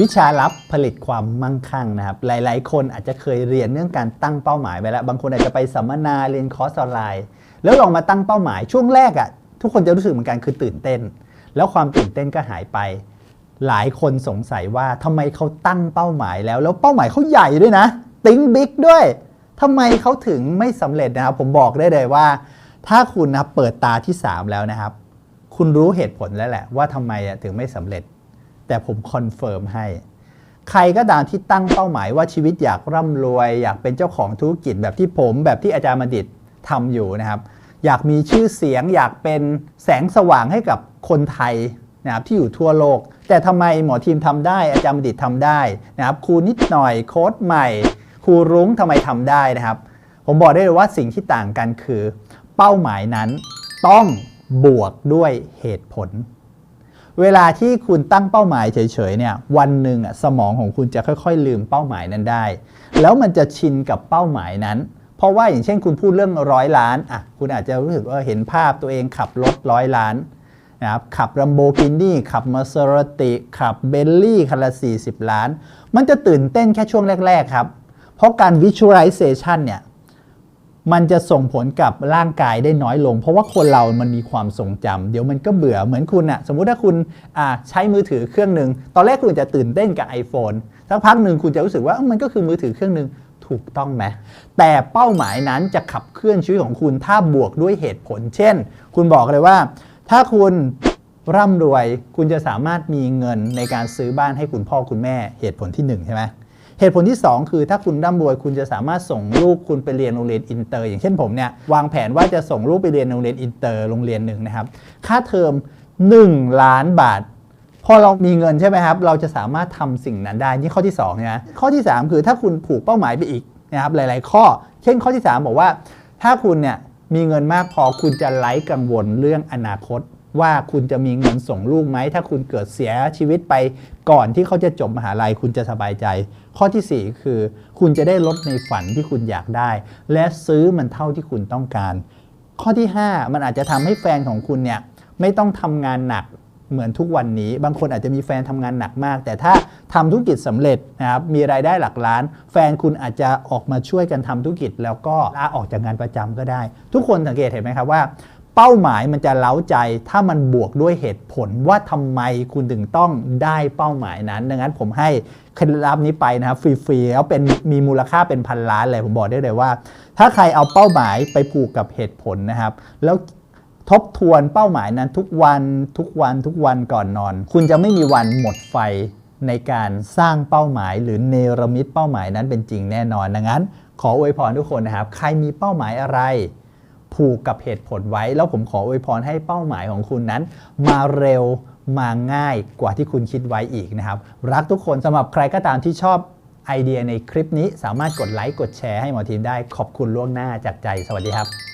วิชาลับผลิตความมั่งคั่งนะครับ หลาย ๆ คนอาจจะเคยเรียนเรื่องการตั้งเป้าหมายไปแล้ว บางคนอาจจะไปสัมมนาเรียนคอร์สออนไลน์ แล้วลองมาตั้งเป้าหมายช่วงแรกอะ่ะทุกคนจะรู้สึกเหมือนกันคือตื่นเต้น แล้วความตื่นเต้นก็หายไป หลายคนสงสัยว่าทำไมเขาตั้งเป้าหมายแล้ว แล้วเป้าหมายเขาใหญ่ด้วยนะติ้งบิ๊กด้วยทำไมเขาถึงไม่สำเร็จนะครับ ผมบอกได้เลยว่า ถ้าคุณนะเปิดตาที่ 3 แล้วนะครับ คุณรู้เหตุผลแล้วแหละว่าทำไมถึงไม่สำเร็จ แต่ผมคอนเฟิร์มให้ ใครก็ตามที่ตั้งเป้าหมายว่าชีวิตอยากร่ำรวย อยากเป็นเจ้าของธุรกิจแบบที่ผมแบบที่อาจารย์มดิตทำอยู่นะครับ อยากมีชื่อเสียง อยากเป็นแสงสว่างให้กับคนไทยนะครับที่อยู่ทั่วโลก แต่ทำไมหมอทีมทำได้ อาจารย์มดิตทำได้นะครับครูนิดหน่อยโค้ดใหม่ครูรุ้งทำไมทำได้นะครับ ผมบอกได้เลยว่าสิ่งที่ต่างกันคือ เป้าหมายนั้นต้องบวกด้วยเหตุผล เวลาที่คุณตั้งเป้าหมายเฉยๆเนี่ยวันหนึ่งอะสมองของคุณจะค่อยๆ ลืมเป้าหมายนั้นได้ แล้วมันจะชินกับเป้าหมายนั้น เพราะว่าอย่างเช่นคุณพูดเรื่องร้อยล้านอะคุณอาจจะรู้สึกว่าเห็นภาพตัวเองขับรถร้อยล้านนะครับขับ Lamborghini ขับ Maserati ขับ Bentley คันละ40 ล้าน มันจะตื่นเต้นแค่ช่วงแรก ๆ ครับ เพราะการ visualization เนี่ย มันจะส่งผลกับร่างกายได้น้อยลง เพราะว่าคนเรามันมีความทรงจำเดี๋ยวมันก็เบื่อเหมือนคุณอะสมมุติถ้าคุณใช้มือถือเครื่องหนึ่งตอนแรกคุณจะตื่นเต้นกับ iPhone สักพักหนึ่งคุณจะรู้สึกว่าเอ้ามันก็คือมือถือเครื่องหนึ่งถูกต้องไหมแต่เป้าหมายนั้นจะขับเคลื่อนชีวิตของคุณถ้าบวกด้วยเหตุผล เช่น คุณบอกเลยว่า ถ้าคุณร่ำรวยคุณจะสามารถมีเงินในการซื้อบ้านให้คุณพ่อคุณแม่เหตุผลที่หนึ่งใช่ไหม เหตุผลที่ 2 คือถ้าคุณร่ำรวยคุณจะสามารถส่งลูกคุณไปเรียนโรงเรียนอินเตอร์ อย่างเช่นผมเนี่ยวางแผนว่าจะส่งลูกไปเรียนโรงเรียนอินเตอร์โรงเรียนหนึ่งนะครับ ค่าเทอม1 ล้านบาทพอเรามีเงินใช่ไหมครับ เราจะสามารถทำสิ่งนั้นได้นี่ข้อที่2นะข้อที่ 3 คือถ้าคุณผูกเป้าหมายไปอีกนะครับหลาย ๆ ข้อ เช่นข้อที่ 3 บอกว่า ถ้าคุณเนี่ยมีเงินมากพอคุณจะไร้กังวลเรื่องอนาคต ว่าคุณจะมีเงินส่งลูกไหม ถ้าคุณเกิดเสียชีวิตไปก่อนที่เขาจะจบมหาลัยคุณจะสบายใจ ข้อทีสี่4 คือ คุณจะได้รถในฝันที่คุณอยากได้ และซื้อมันเท่าที่คุณต้องการ ข้อที่ 5 มันอาจจะทำให้แฟนของคุณเนี่ยไม่ต้องทำงานหนักเหมือนทุกวันนี้ บางคนอาจจะมีแฟนทำงานหนักมาก แต่ถ้าทำธุรกิจสำเร็จนะครับมีรายได้หลักล้าน แฟนคุณอาจจะออกมาช่วยกันทำธุรกิจ แล้วก็ลาออกจากงานประจำก็ได้ ทุกคนสังเกตเห็นไหมครับว่า เป้าหมายมันจะเล้าใจ ถ้ามันบวกด้วยเหตุผลว่าทำไมคุณถึงต้องได้เป้าหมายนั้น ดังนั้นผมให้เคล็ดลับนี้ไปนะครับฟรีๆแล้วเป็นมีมูลค่าเป็นพันล้านเลยผมบอกได้เลยว่า ถ้าใครเอาเป้าหมายไปผูกกับเหตุผลนะครับ แล้วทบทวนเป้าหมายนั้นทุกวันทุกวันทุกวันก่อนนอน คุณจะไม่มีวันหมดไฟในการสร้างเป้าหมายหรือเนรมิตเป้าหมายนั้นเป็นจริงแน่นอนดังนั้น ขออวยพรทุกคนนะครับ ใครมีเป้าหมายอะไร ผูกกับเหตุผลไว้ แล้วผมขออวยพรให้เป้าหมายของคุณนั้น มาเร็วมาง่ายกว่าที่คุณคิดไว้อีกนะครับ รักทุกคนสำหรับใครก็ตามที่ชอบไอเดียในคลิปนี้สามารถกดไลค์กดแชร์ให้หมอทีมได้ขอบคุณล่วงหน้าจากใจสวัสดีครับ